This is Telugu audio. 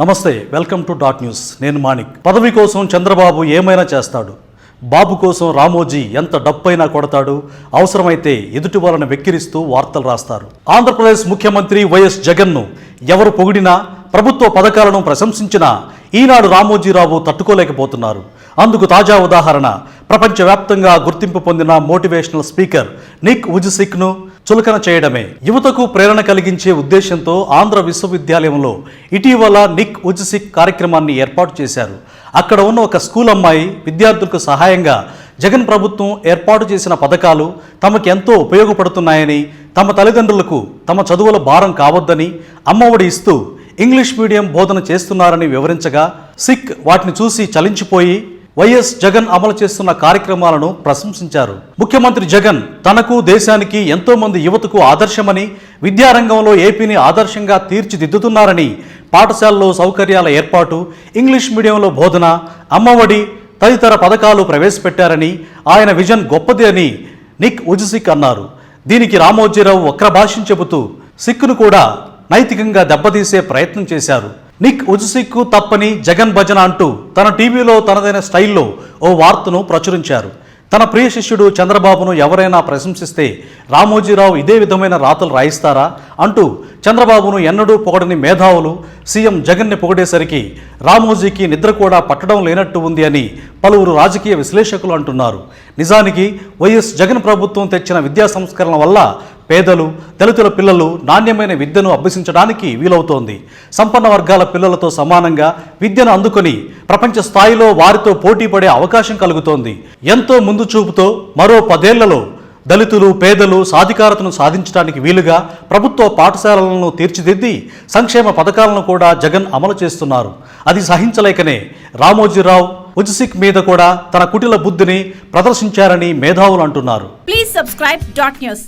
నమస్తే వెల్కమ్ టు డాట్ న్యూస్. నేను మాణిక్. పదవి కోసం చంద్రబాబు ఏమైనా చేస్తాడు? బాబు కోసం రామోజీ ఎంత డప్పైనా కొడతాడు? అవసరమైతే ఎదుటి వాళ్ళని వెక్కిరిస్తూ వార్తలు రాస్తారు. ఆంధ్రప్రదేశ్ ముఖ్యమంత్రి వైఎస్ జగన్ను ఎవరు పొగిడినా ప్రభుత్వ పథకాలను ప్రశంసించినా ఈనాడు రామోజీరావు తట్టుకోలేకపోతున్నారు. అందుకు తాజా ఉదాహరణ ప్రపంచవ్యాప్తంగా గుర్తింపు పొందిన మోటివేషనల్ స్పీకర్ నిక్ ఉజిసిక్ను చులకన చేయడమే. యువతకు ప్రేరణ కలిగించే ఉద్దేశంతో ఆంధ్ర విశ్వవిద్యాలయంలో ఇటీవల నిక్ ఉజిసిక్ కార్యక్రమాన్ని ఏర్పాటు చేశారు. అక్కడ ఉన్న ఒక స్కూల్ అమ్మాయి విద్యార్థులకు సహాయంగా జగన్ ప్రభుత్వం ఏర్పాటు చేసిన పథకాలు తమకు ఎంతో ఉపయోగపడుతున్నాయని తమ తల్లిదండ్రులకు తమ చదువుల భారం కావద్దని అమ్మఒడి ఇస్తూ ఇంగ్లీష్ మీడియం బోధన చేస్తున్నారని వివరించగా సిక్ వాటిని చూసి చలించిపోయి వైఎస్ జగన్ అమలు చేస్తున్న కార్యక్రమాలను ప్రశంసించారు. ముఖ్యమంత్రి జగన్ తనకు దేశానికి ఎంతో మంది యువతకు ఆదర్శమని విద్యారంగంలో ఏపీని ఆదర్శంగా తీర్చిదిద్దుతున్నారని పాఠశాలలో సౌకర్యాల ఏర్పాటు ఇంగ్లీష్ మీడియంలో బోధన అమ్మఒడి తదితర పథకాలు ప్రవేశపెట్టారని ఆయన విజన్ గొప్పది అని నిక్ ఉజిసిక్ అన్నారు. దీనికి రామోజీరావు వక్రభాష్యం చెబుతూ సిక్కును కూడా నైతికంగా దెబ్బతీసే ప్రయత్నం చేశారు. నిక్ ఉజుసిక్కు తప్పని జగన్ భజన అంటూ తన టీవీలో తనదైన స్టైల్లో ఓ వార్తను ప్రచురించారు. తన ప్రియ శిష్యుడు చంద్రబాబును ఎవరైనా ప్రశంసిస్తే రామోజీరావు ఇదే విధమైన రాతలు రాయిస్తారా అంటూ చంద్రబాబును ఎన్నడూ పొగడని మేధావులు సీఎం జగన్ని పొగిడేసరికి రామోజీకి నిద్ర కూడా పట్టడం లేనట్టు ఉంది అని పలువురు రాజకీయ విశ్లేషకులు అంటున్నారు. నిజానికి వైఎస్ జగన్ ప్రభుత్వం తెచ్చిన విద్యా సంస్కరణ వల్ల పేదలు దళితుల పిల్లలు నాణ్యమైన విద్యను అభ్యసించడానికి వీలవుతోంది. సంపన్న వర్గాల పిల్లలతో సమానంగా విద్యను అందుకొని ప్రపంచ స్థాయిలో వారితో పోటీ పడే అవకాశం కలుగుతోంది. ఎంతో ముందు చూపుతో మరో పదేళ్ళలో దళితులు పేదలు సాధికారతను సాధించడానికి వీలుగా ప్రభుత్వ పాఠశాలలను తీర్చిదిద్ది సంక్షేమ పథకాలను కూడా జగన్ అమలు చేస్తున్నారు. అది సహించలేకనే రామోజీరావు ఉజ్సిక్ మీద కూడా తన కుటిల బుద్ధిని ప్రదర్శించారని మేధావులు అంటున్నారు. Please subscribe dot news